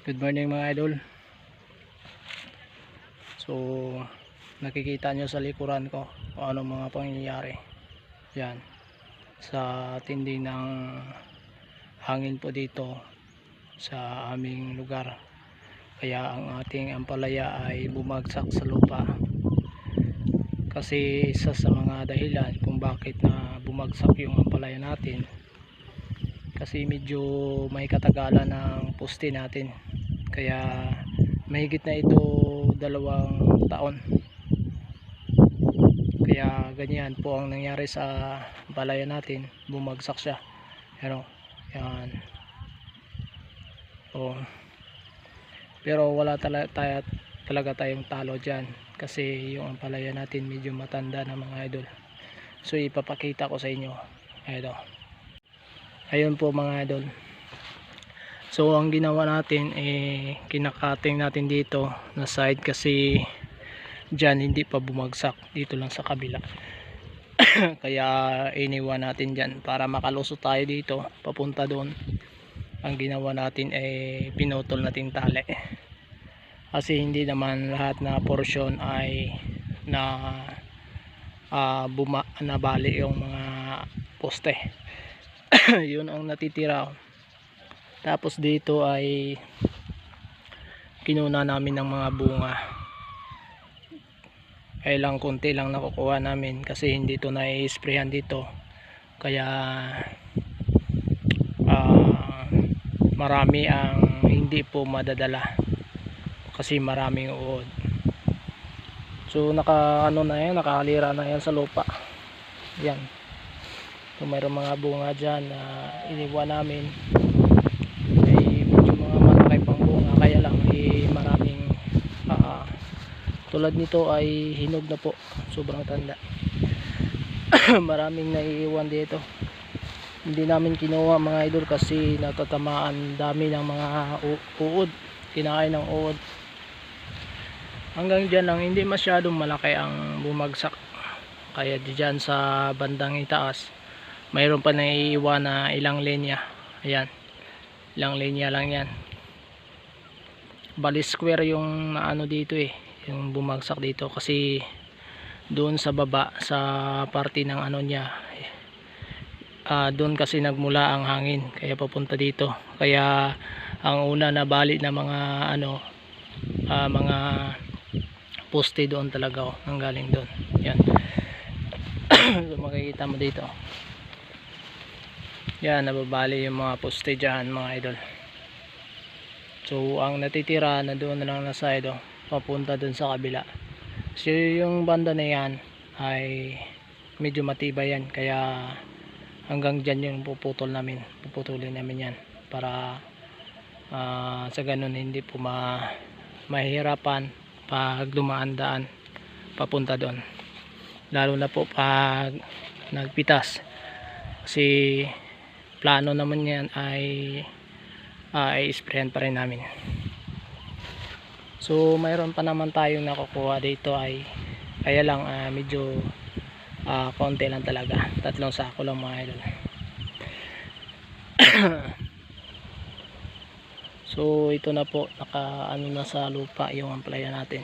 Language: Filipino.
Good morning mga idol. So, nakikita nyo sa likuran ko kung anong mga pangyayari. Yan. Sa tindi ng hangin po dito sa aming lugar. Kaya ang ating ampalaya ay bumagsak sa lupa. Kasi isa sa mga dahilan kung bakit na bumagsak yung ampalaya natin kasi medyo may katagalan ng poste natin kaya mahigit na ito dalawang taon. Kaya ganyan po ang nangyari sa balaya natin. Bumagsak siya. Pero yan. Oh. pero wala tala, tayo, talaga tayong talo dyan. Kasi yung ampalaya natin medyo matanda na mga idol. So ipapakita ko sa inyo. Ito. Ayun po mga idol so ang ginawa natin eh kinakating natin dito na side kasi dyan hindi pa bumagsak dito lang sa kabila. Kaya iniwan natin dyan para makaluso tayo dito papunta doon. Ang ginawa natin ay pinutol natin tali. Kasi hindi naman lahat na porsyon ay na uh, buma nabali yung mga poste. Yun ang natitira tapos dito ay kinuna namin ng mga bunga. Ay lang konti lang nakukuha namin kasi hindi to na-sprayan dito. Kaya ah, marami ang hindi po madadala kasi maraming uod. So naka ano na yan nakahalira na yan sa lupa. Yan. Kung mayroong mga bunga dyan na iniwan namin ay medyo mga malaki pang bunga kaya lang eh, maraming ah, tulad nito ay hinog na po. Sobrang tanda. Maraming naiiwan dito. Hindi namin kinuha mga idol kasi natatamaan dami ng mga uod. Kinakain ng uod. Hanggang dyan lang hindi masyadong malaki ang bumagsak. Kaya dyan sa bandang itaas mayroon pa naiiwan na ilang linya. Ayan. Ilang linya lang yan. Bali square yung ano dito eh yung bumagsak dito kasi doon sa baba sa parte ng ano niya ah, doon kasi nagmula ang hangin kaya papunta dito. Kaya ang una na bali na mga ano ah, mga poste doon talaga oh, ang galing doon. Yan. So makikita mo dito. Yan nababali yung mga poste dyan mga idol. So ang natitira na doon na lang na side oh, papunta doon sa kabila. So yung banda na yan ay medyo matibay yan. Kaya hanggang dyan yung puputol namin. Puputulin namin yan para ah, sa ganun hindi po ma mahirapan pag dumaan daan papunta doon lalo na po pag nagpitas. Kasi plano naman yan ay uh, ay sprayan pa rin namin so mayroon pa naman tayong nakukuha dito ay kaya lang ah, medyo ah, konti lang talaga. Tatlong sako lang mga idol. So ito na po. Naka ano na sa lupa yung amplaya natin